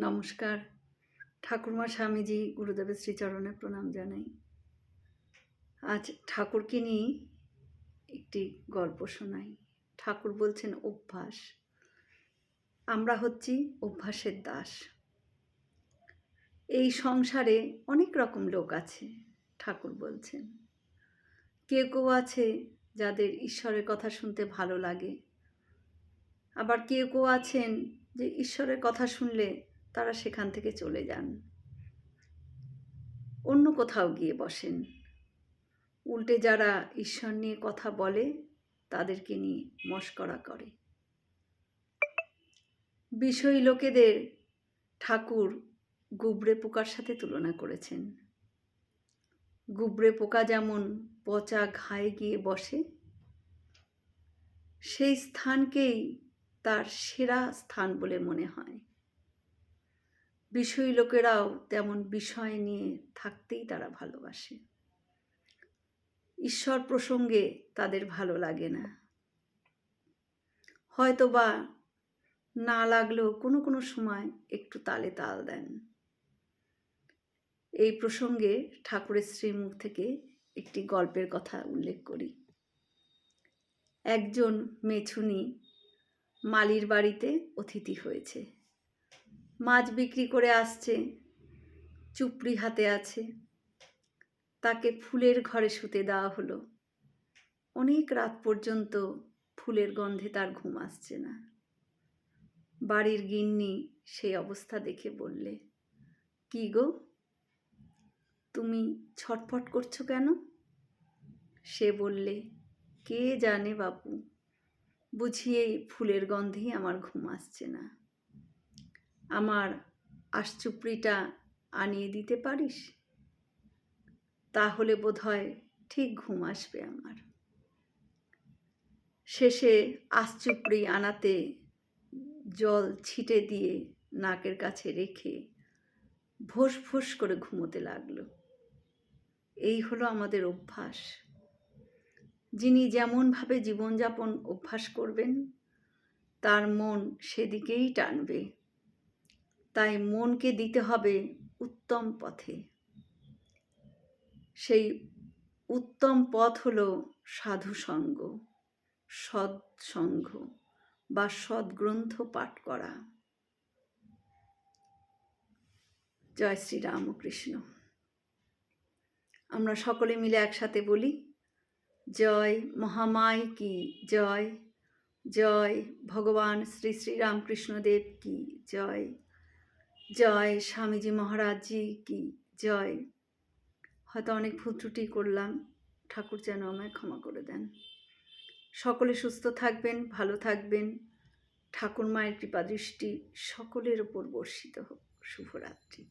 নমস্কার। ঠাকুরমা স্বামীজি গুরুদেবের শ্রীচরণে প্রণাম জানাই। আজ ঠাকুরকে নিয়ে একটি গল্প শোনাই। ঠাকুর বলছেন, অভ্যাস। আমরা হচ্ছি অভ্যাসের দাস। এই সংসারে অনেক রকম লোক আছে, ঠাকুর বলছেন। কেউ কেউ আছে যাদের ঈশ্বরের কথা শুনতে ভালো লাগে। আবার কেউ কেউ আছেন যে ঈশ্বরের কথা শুনলে তারা সেখান থেকে চলে যান। অন্য কোথাও গিয়ে বসেন। উল্টে যারা ঈশ্বর নিয়ে কথা বলে, তাদেরকে নিয়ে মস্করা করে। বিষয়ী লোকেদের ঠাকুর গুবরে পোকার সাথে তুলনা করেছেন। গুবরে পোকা যেমন পচা ঘায়ে গিয়ে বসে, সেই স্থানকেই তার সেরা স্থান বলে মনে হয়। বিষয়ী লোকেরাও তেমন বিষয় নিয়ে থাকতেই তারা ভালোবাসে। ঈশ্বর প্রসঙ্গে তাদের ভালো লাগে না। হয়তো বা না লাগলেও কোনো কোনো সময় একটু তালে তাল দেন। এই প্রসঙ্গে ঠাকুরের শ্রীমুখ থেকে একটি গল্পের কথা উল্লেখ করি। একজন মেছুনি মালির বাড়িতে অতিথি হয়েছে। মাছ বিক্রি করে আসছে। চুপড়ি হাতে আছে। তাকে ফুলের ঘরে শুতে দেওয়া হলো। অনেক রাত পর্যন্ত ফুলের গন্ধে তার ঘুম আসছে না। বাড়ির গিন্নি সেই অবস্থা দেখে বললে, কি গো? তুমি ছটফট করছ কেন? সে বললে, কে জানে বাপু, বুঝিয়েই ফুলের গন্ধেই আমার ঘুম আসছে না। আমার আশচুপড়িটা আনিয়ে দিতে পারিস? তাহলে বোধ হয় ঠিক ঘুম আসবে আমার। শেষে আশচুপড়ি আনাতে জল ছিটে দিয়ে নাকের কাছে রেখে ভোস ভোস করে ঘুমোতে লাগল। এই হলো আমাদের অভ্যাস। যিনি যেমনভাবে জীবনযাপন অভ্যাস করবেন, তার মন সেদিকেই টানবে। তাই মনকে দিতে হবে উত্তম পথে। সেই উত্তম পথ হলো সাধুসঙ্গ, সৎসঙ্গ বা সদ্গ্রন্থ পাঠ করা। জয় শ্রী রামকৃষ্ণ। আমরা সকলে মিলে একসাথে বলি, জয় মহামায় কি জয় জয় ভগবান শ্রী শ্রী রামকৃষ্ণদেব কি জয়। জয় স্বামীজি মহারাজজি কি জয়। হয়তো অনেক ভুল ত্রুটি করলাম, ঠাকুর যেন আমায় ক্ষমা করে দেন। সকলে সুস্থ থাকবেন, ভালো থাকবেন। ঠাকুর মায়ের কৃপা দৃষ্টি সকলের ওপর বর্ষিত হোক। শুভরাত্রি।